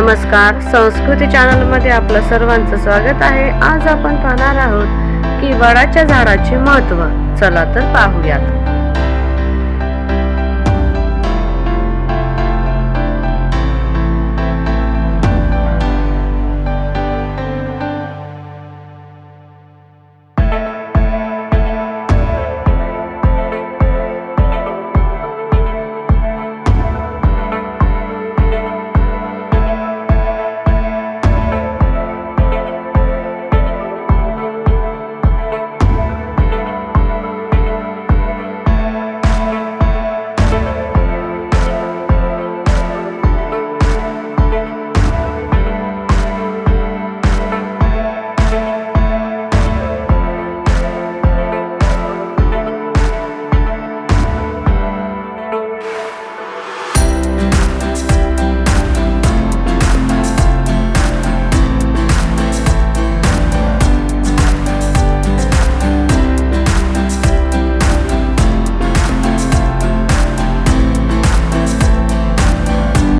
नमस्कार. संस्कृती चॅनलमध्ये आपलं सर्वांचं स्वागत आहे. आज आपण पाहणार आहोत की वडाच्या झाडाचे महत्त्व चला तर पाहूयात.